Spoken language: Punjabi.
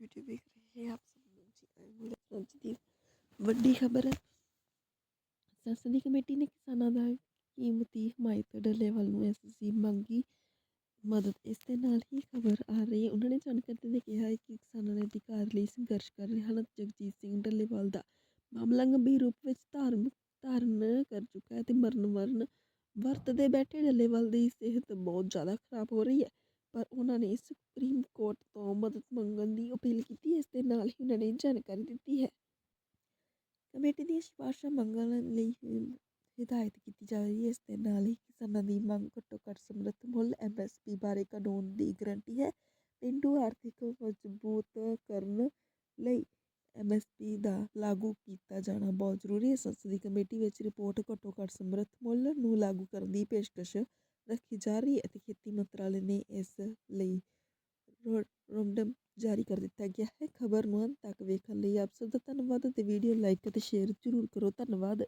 वीडियो देख रहे हैं आप सब लोग जी आए हुए हैं। ਅੱਜ ਦੀ ਵੱਡੀ ਖਬਰ ਸੰਸਦੀ ਕਮੇਟੀ ਨੇ ਕਿਸਾਨਾਂ ਦਾ ਕੀਮਤੀ ਹਮਾਇਤ ਡੱਲੇਵਾਲ ਨੂੰ ਐਸਸੀ ਮੰਗੀ ਮਦਦ ਇਸ ਦੇ ਨਾਲ ਹੀ ਖਬਰ ਆ ਰਹੀ ਹੈ ਉਹਨਾਂ ਨੇ ਜਾਣਕਾਰੀ ਦਿੰਦੇ ਕਿਹਾ ਹੈ ਕਿ ਕਿਸਾਨਾਂ ਦੇ ਅਧਿਕਾਰ ਲਈ ਸੰਘਰਸ਼ ਕਰ ਰਹੇ ਹਨ ਜਗਜੀਤ ਸਿੰਘ ਡੱਲੇਵਾਲ ਦਾ ਮਾਮਲਾ ਗੰਭੀਰ ਰੂਪ ਵਿੱਚ ਧਾਰਨ ਧਾਰਨ ਕਰ ਚੁੱਕਾ ਹੈ ਤੇ ਮਰਨ ਮਰਨ ਵਰਤਦੇ ਬੈਠੇ ਡੱਲੇਵਾਲ ਦੀ ਸਿਹਤ ਬਹੁਤ ਜ਼ਿਆਦਾ ਖਰਾਬ ਹੋ ਰਹੀ ਹੈ ਪਰ ਉਹਨਾਂ ਨੇ ਸੁਪਰੀਮ ਕੋਰਟ ਤੋਂ ਮਦਦ ਮੰਗਣ ਦੀ ਉਹਨਾਂ ਨੇ ਜਾਣਕਾਰੀ ਦਿੱਤੀ ਹੈ। ਕਮੇਟੀ ਦੀਆਂ ਸਿਫਾਰਸ਼ਾਂ ਮੰਗਣ ਲਈ ਹਿ- ਹਿਦਾਇਤ ਕੀਤੀ ਜਾ ਰਹੀ ਹੈ। ਇਸ ਦੇ ਨਾਲ ਹੀ ਕਿਸਾਨਾਂ ਦੀ ਮੰਗ ਘੱਟੋ ਘੱਟ ਸਮਰਥ ਮੁੱਲ ਐਮਐਸਪੀ ਬਾਰੇ ਕਾਨੂੰਨ ਦੀ ਗਰੰਟੀ ਹੈ। ਪਿੰਡੂ ਆਰਥਿਕ ਮਜ਼ਬੂਤ ਕਰਨ ਲਈ ਐਮਐਸਪੀ ਦਾ ਲਾਗੂ ਕੀਤਾ ਜਾਣਾ ਬਹੁਤ ਜ਼ਰੂਰੀ ਹੈ। ਸੰਸਦੀ ਕਮੇਟੀ ਵਿੱਚ ਰਿਪੋਰਟ ਘੱਟੋ ਘੱਟ ਸਮਰਥ ਮੁੱਲ ਨੂੰ ਲਾਗੂ ਕਰਨ ਦੀ ਪੇਸ਼ਕਸ਼ ਰੱਖੀ ਜਾ ਰਹੀ ਹੈ ਅਤੇ ਖੇਤੀ ਮੰਤਰਾਲੇ ਨੇ ਇਸ ਲਈ ਰੋਡਮ ਜਾਰੀ ਕਰ ਦਿੱਤਾ ਗਿਆ ਹੈ। ਖਬਰ ਨੂੰ ਅੰਤ ਤੱਕ ਵੇਖਣ ਲਈ ਆਪ ਸਭ ਦਾ ਧੰਨਵਾਦ ਅਤੇ ਵੀਡੀਓ ਲਾਈਕ ਅਤੇ ਸ਼ੇਅਰ ਜ਼ਰੂਰ ਕਰੋ। ਧੰਨਵਾਦ।